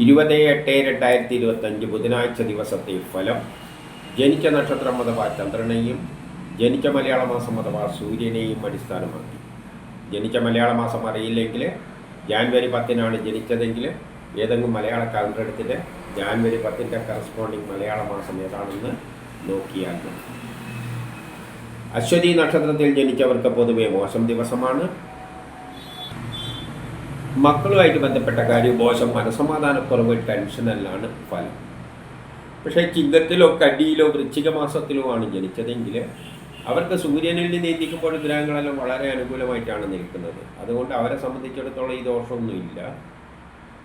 ഇരുപത് എട്ട് രണ്ടായിരത്തി ഇരുപത്തഞ്ച് ബുധനാഴ്ച ദിവസത്തെ ഫലം. ജനിച്ച നക്ഷത്രം അഥവാ ചന്ദ്രനെയും ജനിച്ച മലയാള മാസം അഥവാ സൂര്യനെയും അടിസ്ഥാനമാക്കി. ജനിച്ച മലയാള മാസം അറിയില്ലെങ്കിൽ ജാനുവരി പത്തിനാണ് ജനിച്ചതെങ്കിൽ ഏതെങ്കിലും മലയാള കലണ്ടർ എടുത്തിട്ട് ജാനുവരി പത്തിന്റെ കറസ്പോണ്ടിങ് മലയാള മാസം ഏതാണെന്ന് നോക്കിയാൽ അശ്വതി നക്ഷത്രത്തിൽ ജനിച്ചവർക്ക് പൊതുവെ മോശം ദിവസമാണ്. മക്കളുമായിട്ട് ബന്ധപ്പെട്ട കാര്യം മോശം മനസമാധാനക്കുറവ് ടെൻഷനെല്ലാണ് ഫലം. പക്ഷേ ചിങ്ങത്തിലോ കടിയിലോ വൃശ്ചിക മാസത്തിലോ ആണ് ജനിച്ചതെങ്കിൽ അവർക്ക് സൂര്യനിൽ നിന്ന് എത്തിക്കുമ്പോൾ ഗ്രഹങ്ങളെല്ലാം വളരെ അനുകൂലമായിട്ടാണ് നിൽക്കുന്നത്. അതുകൊണ്ട് അവരെ സംബന്ധിച്ചിടത്തോളം ഈ ദോഷമൊന്നുമില്ല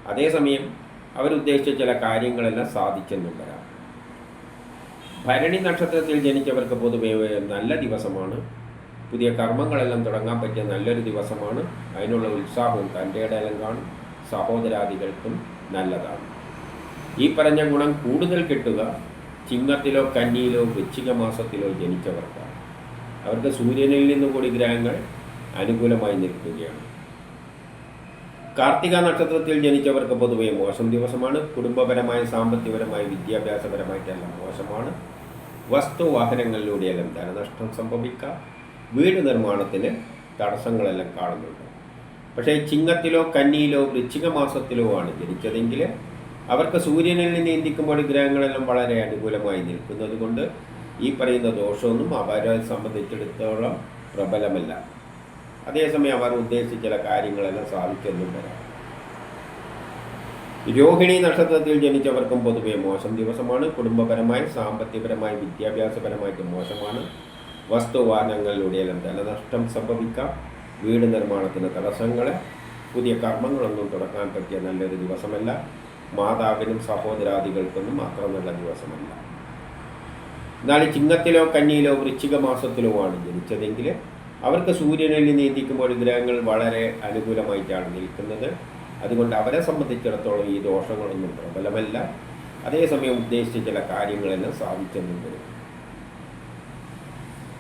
അതേസമയം അവരുദ്ദേശിച്ച ചില കാര്യങ്ങളെല്ലാം സാധിച്ചെന്നും വരാം ഭരണി നക്ഷത്രത്തിൽ ജനിച്ചവർക്ക് പൊതുവെ നല്ല ദിവസമാണ്. പുതിയ കർമ്മങ്ങളെല്ലാം തുടങ്ങാൻ പറ്റിയ നല്ലൊരു ദിവസമാണ്. അതിനുള്ള ഉത്സാഹവും തന്റെ ഇടയിലും കാണും. സഹോദരാദികൾക്കും നല്ലതാണ്. ഈ പറഞ്ഞ ഗുണം കൂടുതൽ കിട്ടുക ചിങ്ങത്തിലോ കന്നിയിലോ വൃശ്ചിക മാസത്തിലോ ജനിച്ചവർക്കാണ്. അവർക്ക് സൂര്യനിൽ നിന്നും കൂടി ഗ്രഹങ്ങൾ അനുകൂലമായി നിൽക്കുകയാണ്. കാർത്തിക നക്ഷത്രത്തിൽ ജനിച്ചവർക്ക് പൊതുവെ മോശം ദിവസമാണ്. കുടുംബപരമായ സാമ്പത്തികപരമായ വിദ്യാഭ്യാസപരമായിട്ടെല്ലാം മോശമാണ്. വസ്തു വാഹനങ്ങളിലൂടെയെല്ലാം ധനനഷ്ടം സംഭവിക്കാം. വീട് നിർമ്മാണത്തിന് തടസ്സങ്ങളെല്ലാം കാണുന്നുണ്ട്. പക്ഷേ ചിങ്ങത്തിലോ കന്നിയിലോ വൃശ്ചിക മാസത്തിലോ ആണ് ജനിച്ചതെങ്കിൽ അവർക്ക് സൂര്യനിൽ നിന്ന് ഗ്രഹങ്ങളെല്ലാം വളരെ അനുകൂലമായി നിൽക്കുന്നത് കൊണ്ട് ഈ പറയുന്ന ദോഷമൊന്നും അവരെ സംബന്ധിച്ചിടത്തോളം പ്രബലമല്ല. അതേസമയം അവർ ഉദ്ദേശിച്ച ചില കാര്യങ്ങളെല്ലാം സാധിക്കുന്നും വരാം രോഹിണി നക്ഷത്രത്തിൽ ജനിച്ചവർക്കും പൊതുവെ മോശം ദിവസമാണ്. കുടുംബപരമായി സാമ്പത്തികപരമായി വിദ്യാഭ്യാസപരമായിട്ട് മോശമാണ്. വസ്തുവാഹനങ്ങളിലൂടെയെല്ലാം ധനനഷ്ടം സംഭവിക്കാം. വീട് നിർമ്മാണത്തിന് തടസ്സങ്ങൾ പുതിയ കർമ്മങ്ങളൊന്നും തുടങ്ങാൻ പറ്റിയ നല്ലൊരു ദിവസമല്ല. മാതാവിനും സഹോദരാദികൾക്കൊന്നും അത്ര നല്ല ദിവസമല്ല. എന്നാൽ ചിങ്ങത്തിലോ കന്നിയിലോ വൃശ്ചിക മാസത്തിലോ ആണ് ജനിച്ചതെങ്കിൽ അവർക്ക് സൂര്യനിൽ നീന്തിക്കുമ്പോൾ ഗ്രഹങ്ങൾ വളരെ അനുകൂലമായിട്ടാണ് നിൽക്കുന്നത്. അതുകൊണ്ട് അവരെ സംബന്ധിച്ചിടത്തോളം ഈ ദോഷങ്ങളൊന്നും പ്രബലമല്ല. അതേസമയം ഉദ്ദേശിച്ച ചില കാര്യങ്ങളെല്ലാം സാധിച്ചെന്നും വരും.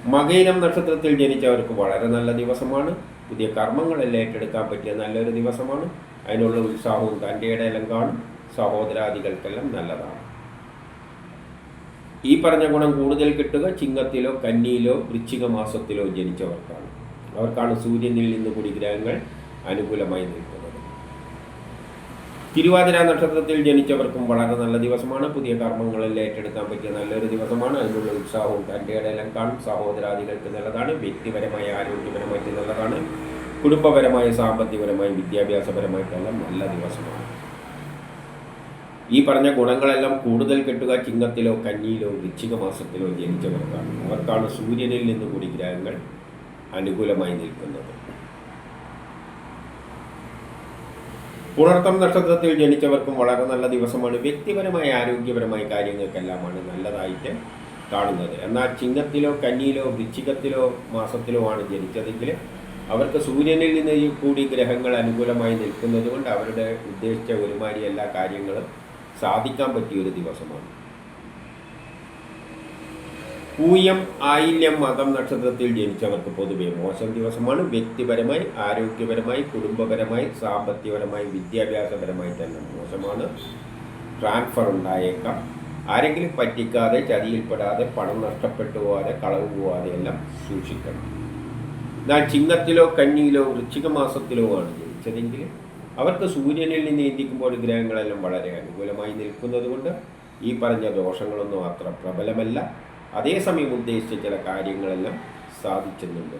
മകയിനം നക്ഷത്രത്തിൽ ജനിച്ചവർക്ക് വളരെ നല്ല ദിവസമാണ്. പുതിയ കർമ്മങ്ങളെല്ലാം ഏറ്റെടുക്കാൻ പറ്റിയ നല്ലൊരു ദിവസമാണ്. അതിനുള്ള ഉത്സാഹവും തന്റെ ഇടയിലും കാണും. സഹോദരാദികൾക്കെല്ലാം നല്ലതാണ്. ഈ പറഞ്ഞ ഗുണം കൂടുതൽ കിട്ടുക ചിങ്ങത്തിലോ കന്നിയിലോ വൃശ്ചിക മാസത്തിലോ ജനിച്ചവർക്കാണ്. അവർക്കാണ് സൂര്യനിൽ നിന്ന് കൂടി ഗ്രഹങ്ങൾ അനുകൂലമായി നിൽക്കുന്നത് തിരുവാതിര നക്ഷത്രത്തിൽ ജനിച്ചവർക്കും വളരെ നല്ല ദിവസമാണ്. പുതിയ കർമ്മങ്ങളിൽ ഏറ്റെടുക്കാൻ പറ്റിയ നല്ലൊരു ദിവസമാണ്. അതിനുള്ള ഉത്സാഹവും തന്റെ ഇടയിലും കാണും. സഹോദരാദികൾക്ക് നല്ലതാണ്. വ്യക്തിപരമായ ആരോഗ്യപരമായിട്ട് നല്ലതാണ്. കുടുംബപരമായി സാമ്പത്തികപരമായി വിദ്യാഭ്യാസപരമായിട്ടെല്ലാം നല്ല ദിവസമാണ്. ഈ പറഞ്ഞ ഗുണങ്ങളെല്ലാം കൂടുതൽ കിട്ടുക ചിങ്ങത്തിലോ കന്നിയിലോ വൃശ്ചിക മാസത്തിലോ ജനിച്ചവർക്കാണ്. അവർക്കാണ് സൂര്യനിൽ നിന്ന് കൂടി ഗ്രഹങ്ങൾ അനുകൂലമായി നിൽക്കുന്നത്. പുണർത്തം നക്ഷത്രത്തിൽ ജനിച്ചവർക്കും വളരെ നല്ല ദിവസമാണ്. വ്യക്തിപരമായ ആരോഗ്യപരമായ കാര്യങ്ങൾക്കെല്ലാമാണ് നല്ലതായിട്ട് കാണുന്നത്. എന്നാൽ ചിങ്ങത്തിലോ കന്നിയിലോ വൃശ്ചികത്തിലോ മാസത്തിലോ ആണ് ജനിച്ചതെങ്കിൽ അവർക്ക് സൂര്യനിൽ നിന്ന് കൂടി ഗ്രഹങ്ങൾ അനുകൂലമായി നിൽക്കുന്നത് കൊണ്ട് അവരുടെ ഉദ്ദേശിച്ച ഒരുമാതിരി എല്ലാ കാര്യങ്ങളും സാധിക്കാൻ പറ്റിയൊരു ദിവസമാണ്. പൂയം ആയില്യം മതം നക്ഷത്രത്തിൽ ജനിച്ചവർക്ക് പൊതുവെ മോശം ദിവസമാണ്. വ്യക്തിപരമായി ആരോഗ്യപരമായി കുടുംബപരമായി സാമ്പത്തികപരമായി വിദ്യാഭ്യാസപരമായി തന്നെ മോശമാണ്. ട്രാൻസ്ഫർ ഉണ്ടായേക്കാം. ആരെങ്കിലും പറ്റിക്കാതെ ചതിയിൽപ്പെടാതെ പണം നഷ്ടപ്പെട്ടു പോകാതെ കളവ് പോകാതെ എല്ലാം സൂക്ഷിക്കണം. എന്നാൽ ചിങ്ങത്തിലോ കന്നിയിലോ വൃശ്ചിക മാസത്തിലോ ആണ് ജനിച്ചതെങ്കിൽ അവർക്ക് സൂര്യനിൽ നിന്ന് ഗ്രഹങ്ങളെല്ലാം വളരെ അനുകൂലമായി നിൽക്കുന്നത് കൊണ്ട് ഈ പറഞ്ഞ ദോഷങ്ങളൊന്നും അത്ര പ്രബലമല്ല. അതേസമയം ഉദ്ദേശിച്ച ചില കാര്യങ്ങളെല്ലാം സാധിച്ചെന്നുണ്ട്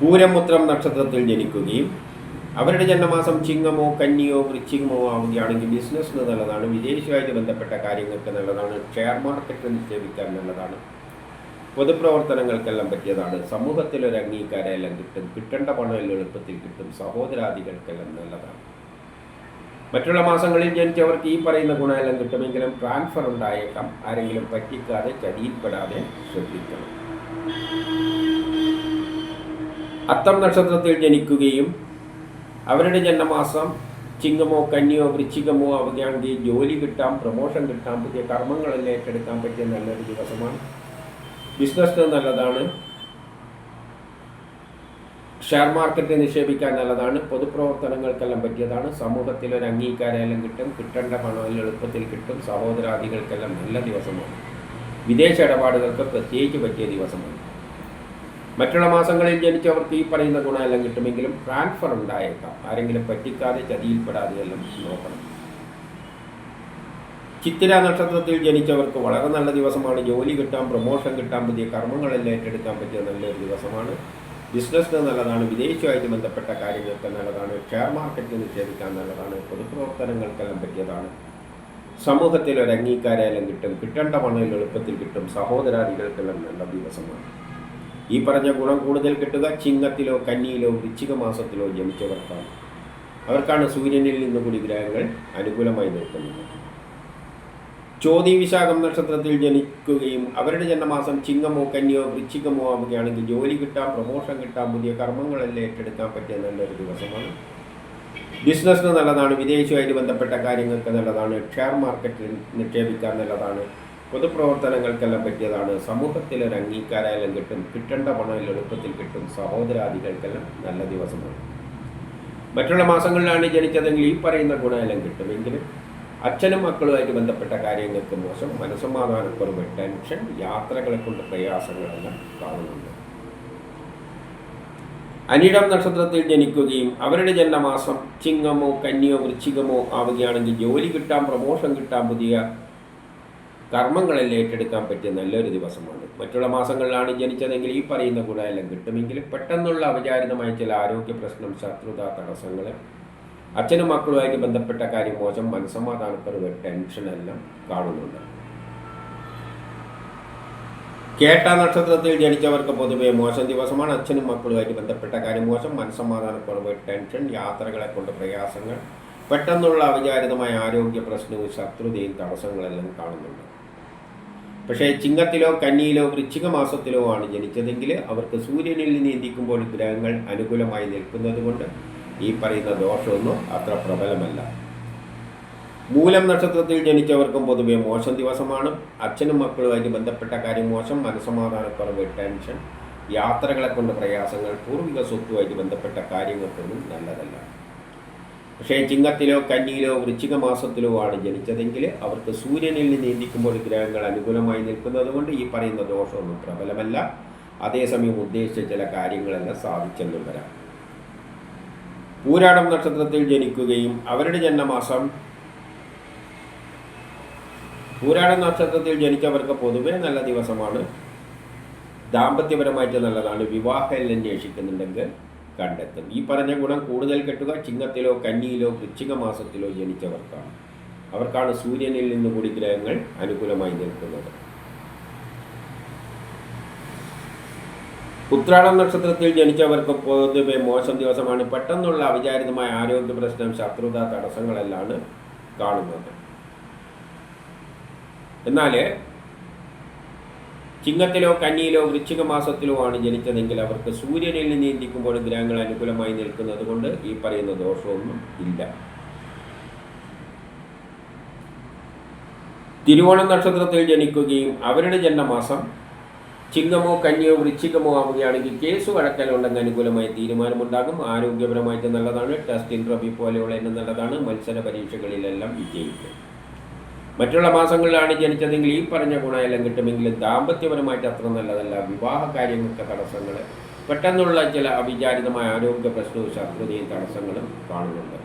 പൂരമുത്രം നക്ഷത്രത്തിൽ ജനിക്കുകയും അവരുടെ ജന്മമാസം ചിങ്ങമോ കന്നിയോ വൃശ്ചികമോ ആവുകയാണെങ്കിൽ ബിസിനസ്സിന് നല്ലതാണ് വിദേശമായിട്ട് ബന്ധപ്പെട്ട കാര്യങ്ങൾക്ക് നല്ലതാണ് ഷെയർ മാർക്കറ്റിൽ നിക്ഷേപിക്കാൻ നല്ലതാണ് പൊതുപ്രവർത്തനങ്ങൾക്കെല്ലാം പറ്റിയതാണ്. സമൂഹത്തിൽ ഒരു അംഗീകാരം എല്ലാം കിട്ടും കിട്ടേണ്ട എല്ലാം എളുപ്പത്തിൽ കിട്ടും സഹോദരാദികൾക്കെല്ലാം നല്ലതാണ്. മറ്റുള്ള മാസങ്ങളിൽ ജനിച്ചവർക്ക് ഈ പറയുന്ന ഗുണമെല്ലാം കിട്ടുമെങ്കിലും ട്രാൻസ്ഫർ ഉണ്ടായേക്കാം. ആരെങ്കിലും പറ്റിക്കാതെ ചതിയിൽപ്പെടാതെ ശ്രദ്ധിക്കണം. അത്തം നക്ഷത്രത്തിൽ ജനിക്കുകയും അവരുടെ ജന്മമാസം ചിങ്ങമോ കന്നിയോ വൃശ്ചികമോ ആവുകയാണെങ്കിൽ ജോലി കിട്ടാം പ്രൊമോഷൻ കിട്ടാം പുതിയ കർമ്മങ്ങളെല്ലാം ഏറ്റെടുക്കാൻ പറ്റിയ നല്ലൊരു ദിവസമാണ്. ബിസിനസ് നല്ലതാണ്. ഷെയർ മാർക്കറ്റ് നിക്ഷേപിക്കാൻ നല്ലതാണ്. പൊതുപ്രവർത്തനങ്ങൾക്കെല്ലാം പറ്റിയതാണ്. സമൂഹത്തിൽ ഒരു അംഗീകാരമെല്ലാം കിട്ടും. കിട്ടേണ്ട പണം എളുപ്പത്തിൽ കിട്ടും. സഹോദരാദികൾക്കെല്ലാം നല്ല ദിവസമാണ്. വിദേശ ഇടപാടുകൾക്ക് പ്രത്യേകിച്ച് പറ്റിയ ദിവസമാണ്. മറ്റുള്ള മാസങ്ങളിൽ ജനിച്ചവർക്ക് ഈ പറയുന്ന ഗുണമെല്ലാം കിട്ടുമെങ്കിലും ട്രാൻസ്ഫർ ഉണ്ടായേക്കാം. ആരെങ്കിലും പറ്റിക്കാതെ ചതിയിൽപ്പെടാതെ എല്ലാം നോക്കണം. ചിത്തിര നക്ഷത്രത്തിൽ ജനിച്ചവർക്ക് വളരെ നല്ല ദിവസമാണ്. ജോലി കിട്ടാൻ പ്രൊമോഷൻ കിട്ടാൻ പുതിയ കർമ്മങ്ങളെല്ലാം ഏറ്റെടുക്കാൻ പറ്റിയ നല്ലൊരു ദിവസമാണ്. ബിസിനസ്സിന് നല്ലതാണ് വിദേശവുമായിട്ട് ബന്ധപ്പെട്ട കാര്യങ്ങൾക്ക് നല്ലതാണ് ഷെയർ മാർക്കറ്റിൽ നിക്ഷേപിക്കാൻ നല്ലതാണ് പൊതുപ്രവർത്തനങ്ങൾക്കെല്ലാം പറ്റിയതാണ്. സമൂഹത്തിൽ ഒരു അംഗീകാരമെല്ലാം കിട്ടും കിട്ടേണ്ട പണം എളുപ്പത്തിൽ കിട്ടും സഹോദരാദികൾക്കെല്ലാം നല്ല ദിവസമാണ്. ഈ പറഞ്ഞ ഗുണം കൂടുതൽ കിട്ടുക ചിങ്ങത്തിലോ കന്നിയിലോ വൃശ്ചിക മാസത്തിലോ ജനിച്ചവർക്കാണ്. അവർക്കാണ് സൂര്യനിൽ നിന്ന് കൂടി ഗ്രഹങ്ങൾ അനുകൂലമായി നിൽക്കുന്നത്. ചോതി വിശാഖം നക്ഷത്രത്തിൽ ജനിക്കുകയും അവരുടെ ജന്മമാസം ചിങ്ങമോ കന്യോ വൃശ്ചികമോ ആവുകയാണെങ്കിൽ ജോലി കിട്ടാം പ്രമോഷൻ കിട്ടാം പുതിയ കർമ്മങ്ങളെല്ലാം ഏറ്റെടുക്കാൻ പറ്റിയ നല്ലൊരു ദിവസമാണ്. ബിസിനസ്സിന് നല്ലതാണ് വിദേശവുമായിട്ട് ബന്ധപ്പെട്ട കാര്യങ്ങൾക്ക് നല്ലതാണ് ഷെയർ മാർക്കറ്റിൽ നിക്ഷേപിക്കാൻ നല്ലതാണ് പൊതുപ്രവർത്തനങ്ങൾക്കെല്ലാം പറ്റിയതാണ് സമൂഹത്തിൽ ഒരു കിട്ടും കിട്ടേണ്ട പണം എളുപ്പത്തിൽ കിട്ടും സഹോദരാദികൾക്കെല്ലാം നല്ല ദിവസമാണ്. മറ്റുള്ള മാസങ്ങളിലാണ് ജനിച്ചതെങ്കിൽ ഈ പറയുന്ന ഗുണമെല്ലാം കിട്ടുമെങ്കിലും അച്ഛനും മക്കളുമായിട്ട് ബന്ധപ്പെട്ട കാര്യങ്ങൾക്ക് മോശം മനസ്സമാധാനക്കുറവ് ടെൻഷൻ യാത്രകളെ കൊണ്ട് പ്രയാസങ്ങളെല്ലാം കാണുന്നുണ്ട്. അനിടം നക്ഷത്രത്തിൽ ജനിക്കുകയും അവരുടെ ജന്മമാസം ചിങ്ങമോ കന്യോ വൃശ്ചികമോ ആവുകയാണെങ്കിൽ ജോലി കിട്ടാൻ പ്രമോഷൻ കിട്ടാൻ പുതിയ കർമ്മങ്ങളെല്ലാം ഏറ്റെടുക്കാൻ പറ്റിയ നല്ലൊരു ദിവസമാണ്. മറ്റുള്ള മാസങ്ങളിലാണ് ജനിച്ചതെങ്കിൽ ഈ പറയുന്ന ഗുണമെല്ലാം കിട്ടുമെങ്കിലും പെട്ടെന്നുള്ള അപചാരിതമായ ചില ആരോഗ്യ പ്രശ്നം ശത്രുത തടസ്സങ്ങൾ അച്ഛനും മക്കളുമായിട്ട് ബന്ധപ്പെട്ട കാര്യം മോശം മനസ്സമാധാനക്കുറവ് ടെൻഷനെല്ലാം കാണുന്നുണ്ട്. കേട്ട നക്ഷത്രത്തിൽ ജനിച്ചവർക്ക് പൊതുവെ മോശം ദിവസമാണ്. അച്ഛനും മക്കളുമായിട്ട് ബന്ധപ്പെട്ട കാര്യം മോശം മനസ്സമാധാനക്കുറവ് ടെൻഷൻ യാത്രകളെ കൊണ്ട് പ്രയാസങ്ങൾ പെട്ടെന്നുള്ള അവിചാരിതമായ ആരോഗ്യ പ്രശ്നവും ശത്രുതയും തടസ്സങ്ങളെല്ലാം കാണുന്നുണ്ട്. പക്ഷേ ചിങ്ങത്തിലോ കന്നിയിലോ വൃശ്ചിക മാസത്തിലോ ആണ് ജനിച്ചതെങ്കിൽ അവർക്ക് സൂര്യനിൽ നിന്ന് നീന്തിക്കുമ്പോൾ ഗ്രഹങ്ങൾ അനുകൂലമായി നിൽക്കുന്നത് കൊണ്ട് ഈ പറയുന്ന ദോഷമൊന്നും അത്ര പ്രബലമല്ല. മൂലം നക്ഷത്രത്തിൽ ജനിച്ചവർക്കും പൊതുവെ മോശം ദിവസമാണ്. അച്ഛനും മക്കളുമായിട്ട് ബന്ധപ്പെട്ട കാര്യം മോശം മനസ്സമാധാനക്കുറവ് ടെൻഷൻ യാത്രകളെ കൊണ്ട് പ്രയാസങ്ങൾ പൂർവിക സ്വത്തുമായിട്ട് ബന്ധപ്പെട്ട കാര്യങ്ങൾക്കൊന്നും നല്ലതല്ല. പക്ഷേ ചിങ്ങത്തിലോ കന്നിയിലോ വൃശ്ചിക മാസത്തിലോ ആണ് ജനിച്ചതെങ്കിൽ അവർക്ക് സൂര്യനിൽ നിന്ന് നീന്തിക്കുമ്പോൾ ഗ്രഹങ്ങൾ അനുകൂലമായി നിൽക്കുന്നത് കൊണ്ട് ഈ പറയുന്ന ദോഷമൊന്നും പ്രബലമല്ല. അതേസമയം ഉദ്ദേശിച്ച ചില കാര്യങ്ങളെല്ലാം സാധിച്ചെന്നും വരാം. പൂരാടം നക്ഷത്രത്തിൽ ജനിക്കുകയും അവരുടെ ജന്മമാസം പൂരാട നക്ഷത്രത്തിൽ ജനിച്ചവർക്ക് പൊതുവേ നല്ല ദിവസമാണ്. ദാമ്പത്യപരമായിട്ട് നല്ലതാണ്. വിവാഹം അന്വേഷിക്കുന്നുണ്ടെങ്കിൽ കണ്ടെത്തും. ഈ പറഞ്ഞ ഗുണം കൂടുതൽ കെട്ടുക ചിങ്ങത്തിലോ കന്നിയിലോ വൃശ്ചിക മാസത്തിലോ ജനിച്ചവർക്കാണ്. അവർക്കാണ് സൂര്യനിൽ നിന്ന് കൂടി ഗ്രഹങ്ങൾ അനുകൂലമായി നിൽക്കുന്നത്. ഉത്രാടം നക്ഷത്രത്തിൽ ജനിച്ചവർക്ക് പൊതുവെ മോശം ദിവസമാണ്. പെട്ടെന്നുള്ള അവിചാരിതമായ ആരോഗ്യ പ്രശ്നം ശത്രുത തടസ്സങ്ങളെല്ലാം കാണുന്നത് എന്നാൽ ചിങ്ങത്തിലോ കന്നിയിലോ വൃശ്ചിക മാസത്തിലോ ആണ് ജനിച്ചതെങ്കിൽ അവർക്ക് സൂര്യനിൽ നീന്തിക്കുമ്പോൾ ഗ്രഹങ്ങൾ അനുകൂലമായി നിൽക്കുന്നത് കൊണ്ട് ഈ പറയുന്ന ദോഷമൊന്നും ഇല്ല. തിരുവോണം നക്ഷത്രത്തിൽ ജനിക്കുകയും അവരുടെ ജന്മമാസം ചിങ്ങമോ കന്യോ വൃശ്ചികമോ ആവുകയാണെങ്കിൽ കേസ് വഴക്കലുണ്ടെങ്കിൽ അനുകൂലമായ തീരുമാനമുണ്ടാകും. ആരോഗ്യപരമായിട്ട് നല്ലതാണ്. ടെസ്റ്റ് ഇൻട്രവ്യൂ പോലെയുള്ള എന്നെ നല്ലതാണ്. മത്സര പരീക്ഷകളിലെല്ലാം വിജയിക്കും. മറ്റുള്ള മാസങ്ങളിലാണ് ജനിച്ചതെങ്കിൽ ഈ പറഞ്ഞ ഗുണമെല്ലാം കിട്ടുമെങ്കിലും ദാമ്പത്യപരമായിട്ട് അത്ര നല്ലതല്ല. വിവാഹ കാര്യങ്ങൾക്ക് തടസ്സങ്ങൾ പെട്ടെന്നുള്ള ചില അവിചാരിതമായ ആരോഗ്യ പ്രശ്നവും ശത്രുതയും തടസ്സങ്ങളും കാണുന്നുണ്ട്.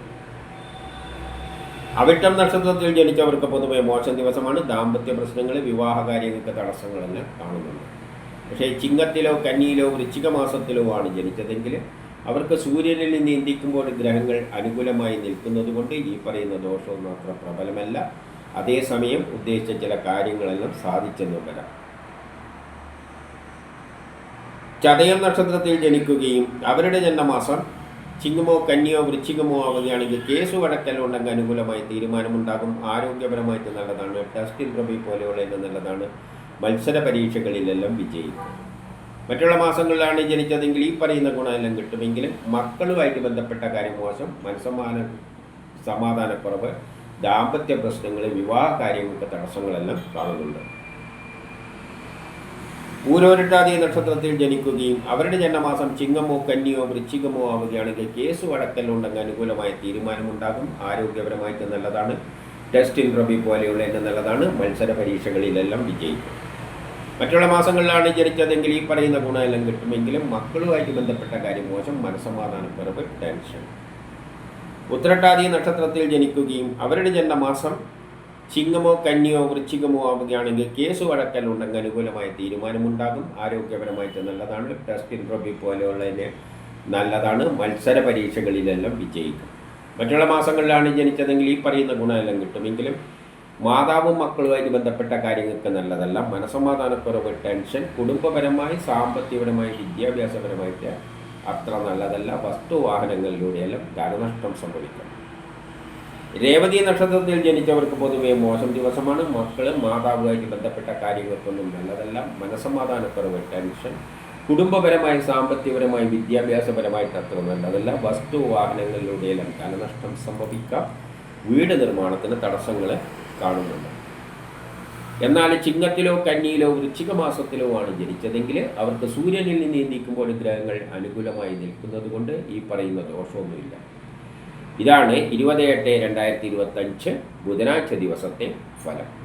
അവിട്ടം നക്ഷത്രത്തിൽ ജനിച്ചവർക്ക് പൊതുവെ മോശം ദിവസമാണ്. ദാമ്പത്യ പ്രശ്നങ്ങൾ വിവാഹ കാര്യങ്ങൾക്ക് തടസ്സങ്ങളെല്ലാം കാണുന്നുണ്ട്. പക്ഷേ ചിങ്ങത്തിലോ കന്നിയിലോ വൃശ്ചിക മാസത്തിലോ ആണ് ജനിച്ചതെങ്കിൽ അവർക്ക് സൂര്യനിൽ നിന്ന് ഇന്ത്യക്കുമ്പോൾ ഗ്രഹങ്ങൾ അനുകൂലമായി നിൽക്കുന്നത് കൊണ്ട് ഈ പറയുന്ന ദോഷമൊന്നും അത്ര പ്രബലമല്ല. അതേസമയം ഉദ്ദേശിച്ച ചില കാര്യങ്ങളെല്ലാം സാധിച്ചെന്നും വരാം. ചതയം നക്ഷത്രത്തിൽ ജനിക്കുകയും അവരുടെ ജന്മമാസം ചിങ്ങമോ കന്നിയോ വൃശ്ചികമോ ആവുകയാണെങ്കിൽ കേസ് വടക്കലുണ്ടെങ്കിൽ അനുകൂലമായി തീരുമാനമുണ്ടാകും. ആരോഗ്യപരമായിട്ട് നല്ലതാണ്. ടെസ്റ്റിൽ ഇൻട്രവ്യൂ പോലെയുള്ള നല്ലതാണ്. മത്സര പരീക്ഷകളിലെല്ലാം വിജയിക്കും. മറ്റുള്ള മാസങ്ങളിലാണ് ജനിച്ചതെങ്കിൽ ഈ പറയുന്ന ഗുണമെല്ലാം കിട്ടുമെങ്കിലും മക്കളുമായിട്ട് ബന്ധപ്പെട്ട കാര്യം മോശം മനസ്സമാന സമാധാനക്കുറവ് ദാമ്പത്യ പ്രശ്നങ്ങൾ വിവാഹ കാര്യങ്ങൾക്ക് തടസ്സങ്ങളെല്ലാം കാണുന്നുണ്ട്. പൂരോരുട്ടാതി നക്ഷത്രത്തിൽ ജനിക്കുകയും അവരുടെ ജന്മമാസം ചിങ്ങമോ കന്നിയോ വൃശ്ചികമോ ആവുകയാണെങ്കിൽ കേസ് വടക്കലുണ്ടെങ്കിൽ അനുകൂലമായ തീരുമാനമുണ്ടാകും. ആരോഗ്യപരമായിട്ട് നല്ലതാണ്. ടെസ്റ്റ് ഇൻട്രവ്യൂ പോലെയുള്ള എന്നെ നല്ലതാണ്. മത്സര പരീക്ഷകളിലെല്ലാം വിജയിക്കും. മറ്റുള്ള മാസങ്ങളിലാണ് ജനിച്ചതെങ്കിൽ ഈ പറയുന്ന ഗുണമെല്ലാം കിട്ടുമെങ്കിലും മക്കളുമായിട്ട് ബന്ധപ്പെട്ട കാര്യം മോശം മനസ്സമാധാനക്കുറവ് ടെൻഷൻ ഉത്രട്ടാതി നക്ഷത്രത്തിൽ ജനിക്കുകയും അവരുടെ ജന്മമാസം ചിങ്ങമോ കന്നിയോ വൃശ്ചികമോ ആവുകയാണെങ്കിൽ കേസ് വഴക്കലുണ്ടെങ്കിൽ അനുകൂലമായ തീരുമാനമുണ്ടാകും. ആരോഗ്യപരമായിട്ട് നല്ലതാണ്. ടെസ്റ്റ് ഇൻട്രോബി പോലെയുള്ളതിന് നല്ലതാണ്. മത്സര പരീക്ഷകളിലെല്ലാം വിജയിക്കും. മറ്റുള്ള മാസങ്ങളിലാണ് ജനിച്ചതെങ്കിൽ ഈ പറയുന്ന ഗുണമെല്ലാം കിട്ടുമെങ്കിലും മാതാവും മക്കളുമായിട്ട് ബന്ധപ്പെട്ട കാര്യങ്ങൾക്ക് നല്ലതല്ല. മനസമാധാനക്കുറവ് ടെൻഷൻ കുടുംബപരമായി സാമ്പത്തികപരമായി വിദ്യാഭ്യാസപരമായിട്ട് അത്ര നല്ലതല്ല. വസ്തുവാഹനങ്ങളിലൂടെയെല്ലാം ധനനഷ്ടം സംഭവിക്കും. രേവതി നക്ഷത്രത്തിൽ ജനിച്ചവർക്ക് പൊതുവേ മോശം ദിവസമാണ്. മക്കൾ മാതാവുമായിട്ട് ബന്ധപ്പെട്ട കാര്യങ്ങൾക്കൊന്നും നല്ലതല്ല. മനസമാധാനക്കുറവ് ടെൻഷൻ കുടുംബപരമായി സാമ്പത്തികപരമായി വിദ്യാഭ്യാസപരമായിട്ട് അത്ര നല്ലതല്ല. വസ്തു വാഹനങ്ങളിലൂടെയെല്ലാം ധനനഷ്ടം സംഭവിക്കാം. വീട് നിർമ്മാണത്തിന് തടസ്സങ്ങൾ കാണുന്നുണ്ട്. എന്നാൽ ചിങ്ങത്തിലോ കന്നിയിലോ വൃശ്ചിക മാസത്തിലോ ആണ് ജനിച്ചതെങ്കിൽ അവർക്ക് സൂര്യനിൽ നിന്ന് നീക്കുമ്പോൾ ഗ്രഹങ്ങൾ അനുകൂലമായി നിൽക്കുന്നത് കൊണ്ട് ഈ പറയുന്ന ദോഷമൊന്നുമില്ല. ഇതാണ് ഇരുപത് എട്ട് രണ്ടായിരത്തി ഇരുപത്തഞ്ച് ബുധനാഴ്ച ദിവസത്തെ ഫലം.